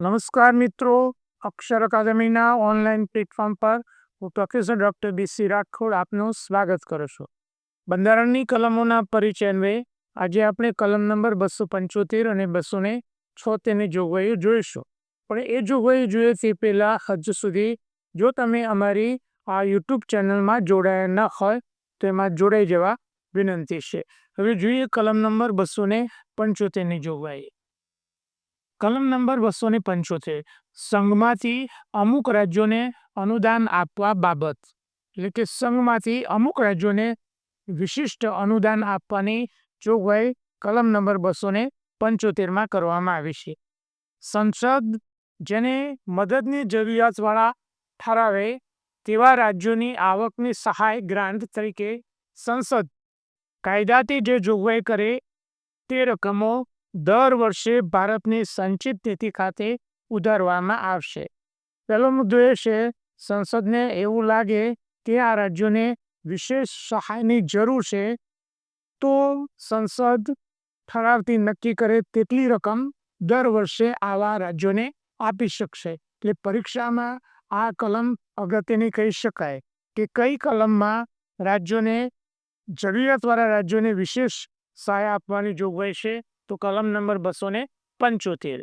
નમસ્કાર મિત્રો, અક્ષર અકાદમીના online platform પર હું પ્રોફેસર ડૉક્ટર બીસી રાઠોડ આપનું સ્વાગત કરું છું. બંધારણની કલમોના પરિચય અન્વયે આજે આપણે કલમ નંબર બસો પંચોતેર અને બસો ને છોતેરની જોગવાઈઓ જોઈશું. પણ એ જોગવાઈઓ જોઈએ તે પહેલાં હજુ સુધી જો તમે અમારી આ યુટ્યુબ ચેનલમાં જોડાયા ન હોય તો એમાં જોડાઈ જવા વિનંતી છે. હવે જોઈએ કલમ નંબર બસો ને પંચોતેરની જોગવાઈ. કલમ નંબર બસો ને પંચોતેર. સંઘમાંથી અમુક રાજ્યોને અનુદાન આપવા બાબત. એટલે કે સંઘમાંથી અમુક રાજ્યોને વિશિષ્ટ અનુદાન આપવાની જોગવાઈ કલમ નંબર બસો ને પંચોતેરમાં કરવામાં આવી છે. સંસદ જેને મદદની જરૂરિયાતવાળા ઠરાવે તેવા રાજ્યોની આવકની સહાય ગ્રાન્ટ તરીકે સંસદ કાયદાથી જે જોગવાઈ કરે તે રકમો દર વર્ષે ભારતની સંચિત નીતિ ખાતે ઉધારવામાં આવશે. પહેલો મુદ્દો એ છે, સંસદને એવું લાગે કે આ રાજ્યોને વિશેષ સહાયની જરૂર છે, તો સંસદ ઠરાવથી નક્કી કરે તેટલી રકમ દર વર્ષે આવા રાજ્યોને આપી શકશે. એટલે પરીક્ષામાં આ કલમ અગત્યની કહી શકાય કે કઈ કલમમાં રાજ્યોને જરૂરિયાતવાળા રાજ્યોને વિશેષ સહાય આપવાની જોગવાઈ છે તો કલમ નંબર બસો ને પંચોતેર.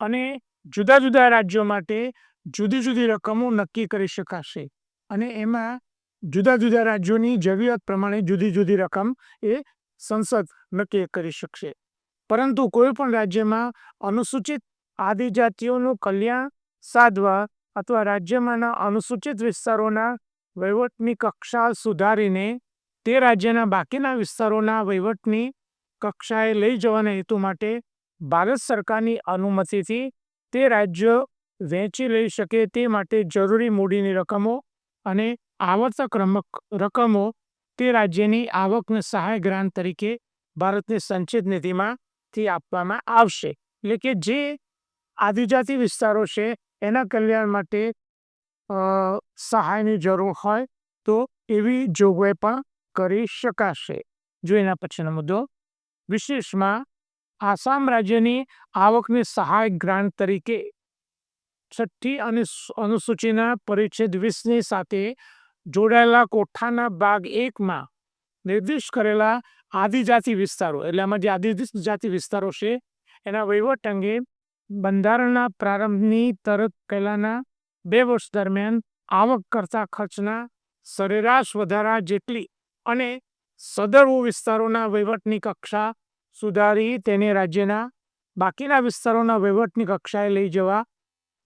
અને જુદા જુદા રાજ્યો માટે જુદી જુદી રકમો નક્કી કરી શકાશે. અને એમાં જુદા જુદા રાજ્યોની જરૂરિયાત પ્રમાણે જુદી જુદી રકમ એ સંસદ નક્કી કરી શકશે. પરંતુ કોઈ પણ રાજ્યમાં અનુસૂચિત આદિજાતિઓનું કલ્યાણ સાધવા અથવા રાજ્યમાંના અનુસૂચિત વિસ્તારોના વહીવટની કક્ષા સુધારીને તે રાજ્યના બાકીના વિસ્તારોના વહીવટની કક્ષાએ લઈ જવાના હેતુ માટે ભારત સરકારની અનુમતિથી તે રાજ્ય વહેંચી લઈ શકે તે માટે જરૂરી મૂડીની રકમો અને આવર્તક રકમો તે રાજ્યની આવકને સહાય ગ્રાન્ટ તરીકે ભારતની સંચિત નીતિમાંથી આપવામાં આવશે. એટલે કે જે આદિજાતિ વિસ્તારો છે, એના કલ્યાણ માટે સહાયની જરૂર હોય તો એવી જોગવાઈ પણ કરી શકાશે. જો એના પછીનો મુદ્દો વિશેષમાં આસામ રાજ્યની આવકની સહાય ગ્રાન્ટ તરીકે છઠ્ઠી અને અનુસૂચિના પરિચ્છેદ વીસની સાથે જોડાયેલા કોઠાના ભાગ એકમાં નિર્દિષ્ટ કરેલા આદિજાતિ વિસ્તારો, એટલે આમાં જે આદિજાતિ વિસ્તારો છે, એના વહીવટ અંગે બંધારણના પ્રારંભની તરત પહેલાના બે વર્ષ દરમિયાન આવક કરતા ખર્ચના સરેરાશ વધારા જેટલી અને સદર્વ વિસ્તારોના વહીવટની કક્ષા સુધારી તેને રાજ્યના બાકીના વિસ્તારોના વહીવટની કક્ષાએ લઈ જવા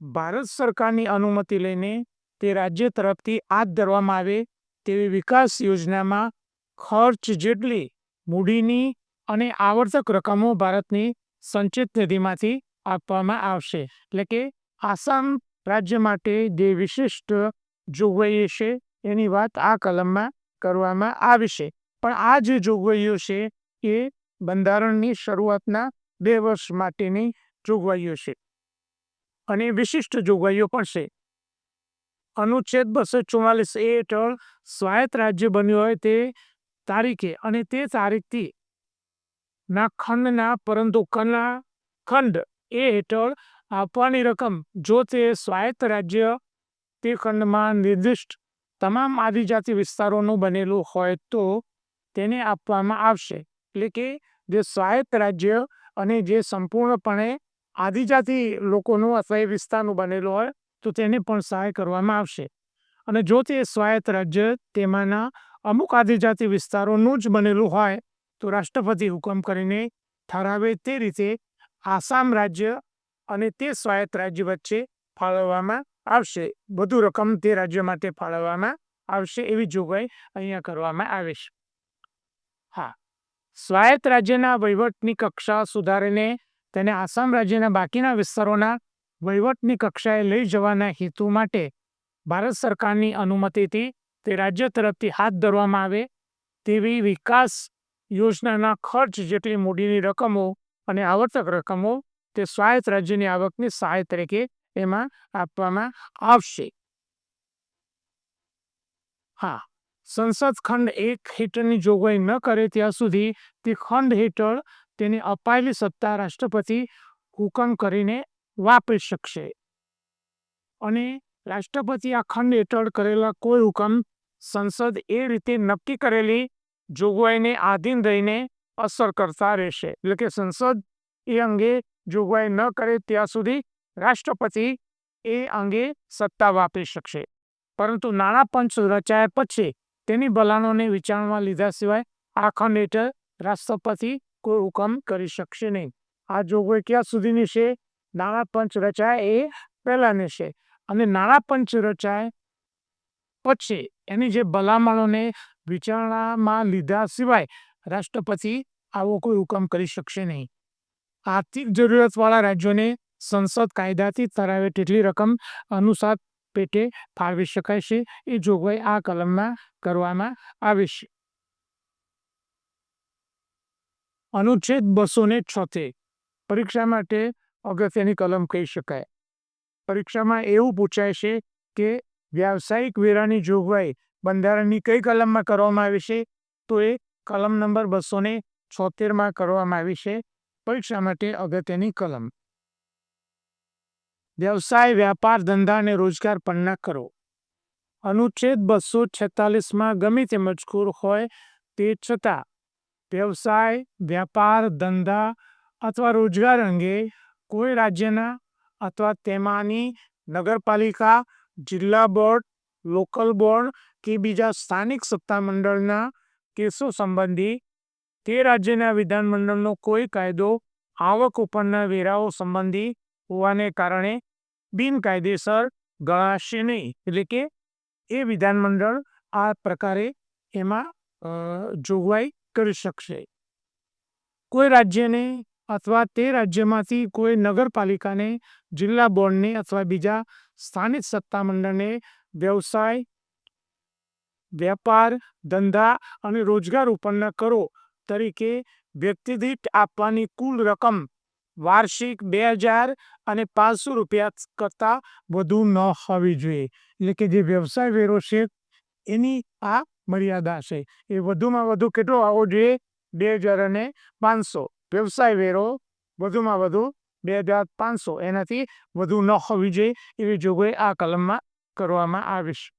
ભારત સરકારની અનુમતિ લઈને તે રાજ્ય તરફથી હાથ ધરવામાં આવે તેવી વિકાસ યોજનામાં ખર્ચ જેટલી મૂડીની અને આવર્તક રકમો ભારતની સંચિત નિધિમાંથી આપવામાં આવશે. એટલે કે આસામ રાજ્ય માટે જે વિશિષ્ટ જોગવાઈ છે એની વાત આ કલમમાં કરવામાં આવી છે. પણ આ જે જોગવાઈઓ છે એ બંધારણની શરૂઆતના બે વર્ષ માટેની જોગવાઈઓ છે. અને વિશિષ્ટ જોગવાઈઓ પણ છે. અનુચ્છેદ બસો ચુમ્માલીસ એ હેઠળ સ્વાયત્ત રાજ્ય બન્યું હોય તે તારીખે અને તે તારીખથી ના ખંડના પરંતુ કના ખંડ એ હેઠળ આપવાની રકમ જો તે સ્વાયત્ત રાજ્ય તે ખંડમાં નિર્દિષ્ટ તમામ આદિજાતિ વિસ્તારોનું બનેલું હોય તો તેને આપવામાં આવશે. એટલે કે જે સ્વાયત્ત રાજ્ય અને જે સંપૂર્ણપણે આદિજાતિ લોકોનું અથવા એ વિસ્તારનું બનેલું હોય, તો તેને પણ સહાય કરવામાં આવશે. અને જો તે સ્વાયત્ત રાજ્ય તેમાંના અમુક આદિજાતિ વિસ્તારોનું જ બનેલું હોય, તો રાષ્ટ્રપતિ હુકમ કરીને ઠરાવે તે રીતે આસામ રાજ્ય અને તે સ્વાયત્ત રાજ્ય વચ્ચે ફાળવવામાં આવશે. વધુ રકમ તે રાજ્ય માટે ફાળવવામાં આવશે એવી જોગવાઈ અહીંયા કરવામાં આવે છે. હા. સ્વાયત્ત રાજ્યના વહીવટની કક્ષા સુધારીને તેને આસામ રાજ્યના બાકીના વિસ્તારોના વહીવટની કક્ષાએ લઈ જવાના હેતુ માટે ભારત સરકારની અનુમતિથી તે રાજ્ય તરફથી હાથ ધરવામાં આવે તેવી વિકાસ યોજનાના ખર્ચ જેટલી મૂડીની રકમો અને આવર્તક રકમો તે સ્વાયત્ત રાજ્યની આવકની સહાય તરીકે એમાં આપવામાં આવશે. હા. સંસદ ખંડ એક હેઠળની જોગવાઈ ન કરે ત્યાં સુધી તે ખંડ હેઠળ તેને અપાયેલી સત્તા રાષ્ટ્રપતિ હુકમ કરીને વાપરી શકશે. અને રાષ્ટ્રપતિ આ ખંડ હેઠળ કરેલા કોઈ હુકમ સંસદ એ રીતે નક્કી કરેલી જોગવાઈને આધીન રહીને અસર કરતા રહેશે. એટલે કે સંસદ એ અંગે જોગવાઈ ન કરે ત્યાં સુધી રાષ્ટ્રપતિ એ અંગે સત્તા વાપરી શકશે. પરંતુ નાણાં પંચ રચાયા પછી તેની ભલાનોને વિચારણમાં લીધા સિવાય આ ખંડ હેઠળ રાષ્ટ્રપતિ કોઈ હુકમ કરી શકશે નહીં. આ જોગવાઈ ક્યાં સુધીની છે? નાણાં પંચ રચાય એ પહેલાની છે અને નાણાં પંચ રચાય પછી એની જે ભલામણોને વિચારણામાં લીધા સિવાય રાષ્ટ્રપતિ આવો કોઈ હુકમ કરી શકશે નહીં. આર્થિક જરૂરિયાતવાળા રાજ્યોને સંસદ કાયદાથી તરાવે તેટલી રકમ અનુસાર પેટે ફાળવી શકાય છે. એ જોગવાઈ આ કલમમાં કરવામાં આવી છે. અનુચ્છેદ બસો ને છોતેર. પરીક્ષા માટે અગત્યની કલમ કહી શકાય. પરીક્ષામાં એવું પૂછાય છે કે વ્યાવસાયિક વેરાની જોગવાઈ બંધારણની કઈ કલમમાં કરવામાં આવી છે? તો એ કલમ નંબર બસો ને છોતેરમાં કરવામાં આવી છે. પરીક્ષા માટે અગત્યની કલમ. વ્યવસાય, વ્યાપાર, ધંધા અને રોજગાર પરના કરો. અનુચ્છેદ બસો છેતાલીસમાં ગમે તે મજકૂર હોય તે છતાં વ્યવસાય, વ્યાપાર, ધંધા અથવા રોજગાર અંગે કોઈ રાજ્યના અથવા તેમાંની નગરપાલિકા, જિલ્લા બોર્ડ, લોકલ બોર્ડ કે બીજા સ્થાનિક સત્તામંડળના કેસો સંબંધી તે રાજ્યના વિધાનમંડળનો કોઈ કાયદો, આવક ઉપરના વેરાઓ સંબંધી હોવાને કારણે બિનકાયદેસર ગણાશે નહીં. એટલે કે એ વિધાનમંડળ આ પ્રકારે એમાં જોગવાઈ કરી શકશે. કોઈ રાજ્યને અથવા તે રાજ્યમાંથી કોઈ નગરપાલિકાને, જિલ્લા બોર્ડને અથવા બીજા સ્થાનિક સત્તામંડળને વ્યવસાય વેપાર ધંધા અને રોજગાર ઉપરના કરો તરીકે વ્યક્તિદીઠ આપવાની કુલ રકમ વાર્ષિક બે હજાર અને પાંચસો રૂપિયા કરતાં વધુ ન હોવી જોઈએ. એટલે કે જે વ્યવસાય વેરો છે, એની આ મર્યાદા છે. એ વધુમાં વધુ કેટલો આવવો જોઈએ? બે હજાર અને પાંચસો. વ્યવસાય વેરો વધુમાં વધુ બે હજાર પાંચસો. એનાથી વધુ ન હોવી જોઈએ એવી જોગવાઈ આ કલમમાં કરવામાં આવી છે.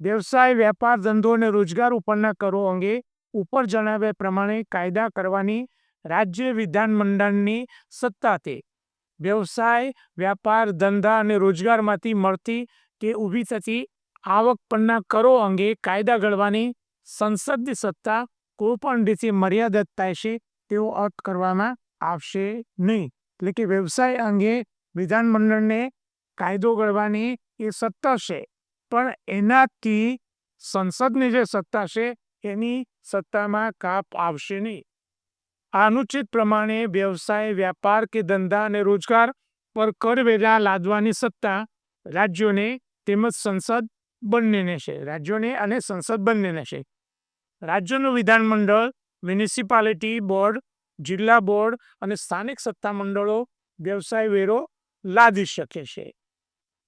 વ્યવસાય વ્યાપાર ધંધો અને રોજગાર ઉપરના કરો અંગે ઉપર જણાવ્યા પ્રમાણે કાયદા કરવાની રાજ્ય વિધાનમંડળની સત્તા તે વ્યવસાય, વ્યાપાર, ધંધા અને રોજગારમાંથી મળતી કે ઊભી થતી આવક પરના કરો અંગે કાયદા ઘડવાની સંસદની સત્તા કોઈપણ રીતે મર્યાદિત થાય છે તેવો અર્થ કરવામાં આવશે નહીં. એટલે કે વ્યવસાય અંગે વિધાનમંડળને કાયદો ઘડવાની એ સત્તા છે, પણ એનાથી સંસદની જે સત્તા છે એની સત્તામાં કાપ આવશે નહીં. અનુચ્છેદ પ્રમાણે વ્યવસાય, વ્યાપાર કે ધંધા અને રોજગાર પર કરવેરા લાદવાની સત્તા રાજ્યોને તેમજ સંસદ બંનેને છે. રાજ્યોને અને સંસદ બંનેને છે. રાજ્યોનું વિધાનમંડળ, મ્યુનિસિપાલિટી બોર્ડ, જિલ્લા બોર્ડ અને સ્થાનિક સત્તામંડળો વ્યવસાય વેરો લાદી શકે છે.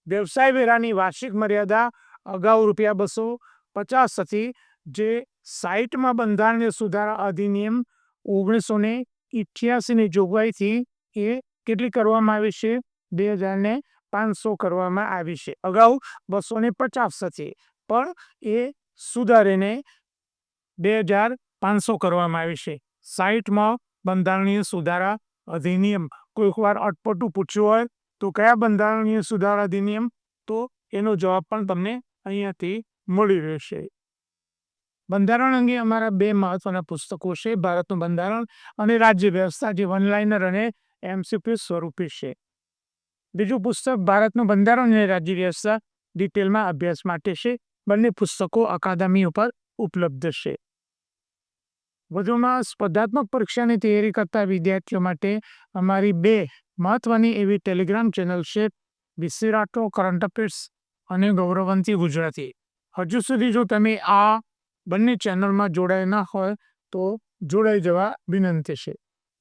વ્યવસાય વેરાની વાર્ષિક મર્યાદા અગાઉ રૂપિયા બસો પચાસ હતી, જે સાઇટમાં બંધારણીય સુધારા અધિનિયમ ઓગણીસો ને ઇઠ્યાસીની જોગવાઈથી એ કેટલી કરવામાં આવી છે? બે હજાર ને પાંચસો કરવામાં આવી છે. અગાઉ બસો ને પચાસ હતી, પણ એ સુધારીને બે હજાર પાંચસો કરવામાં આવી છે. સાઇટમાં બંધારણીય સુધારા અધિનિયમ. કોઈક વાર અટપટું પૂછ્યું હોય તો કયા બંધારણીય સુધારા અધિનિયમ? તો એનો જવાબ પણ તમને અહીંયાથી મળી રહેશે. બંધારણ અંગે અમારા બે મહત્વના પુસ્તકો છે, ભારતનું બંધારણ અને રાજ્ય વ્યવસ્થા, જે વનલાઇનર અને એમસીપી સ્વરૂપે છે. બીજું પુસ્તક ભારતનું બંધારણ અને રાજ્ય વ્યવસ્થા ડિટેલમાં અભ્યાસ માટે છે. બંને પુસ્તકો અકાદમી ઉપર ઉપલબ્ધ છે. વધુમાં સ્પર્ધાત્મક પરીક્ષાની તૈયારી કરતા વિદ્યાર્થીઓ માટે અમારી બે મહત્વની એવી ટેલિગ્રામ ચેનલ છે વિસિરાટો કરંટ અફેર્સ અને ગૌરવંતી ગુજરાતી. હજુ સુધી જો તમે આ બંને ચેનલમાં જોડાયેલા હોય તો જોડાઈ જવા વિનંતી છે.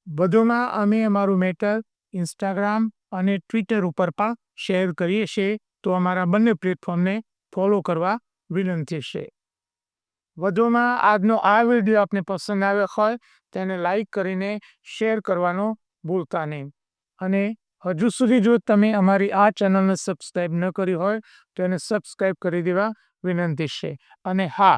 વધુમાં અમે અમારું મેટર ઇન્સ્ટાગ્રામ અને ટ્વિટર ઉપર પણ શેર કરીએ છીએ તો અમારા બંને પ્લેટફોર્મને ફોલો કરવા વિનંતી છે. વધુમાં આજનો આ વીડિયો આપને પસંદ આવ્યો હોય તેને લાઈક કરીને શેર કરવાનો ભૂલતા નહીં. અને હજુ સુધી જો તમે અમારી આ ચેનલને સબસ્ક્રાઈબ ન કરી હોય તો એને સબસ્ક્રાઈબ કરી દેવા વિનંતી છે. અને હા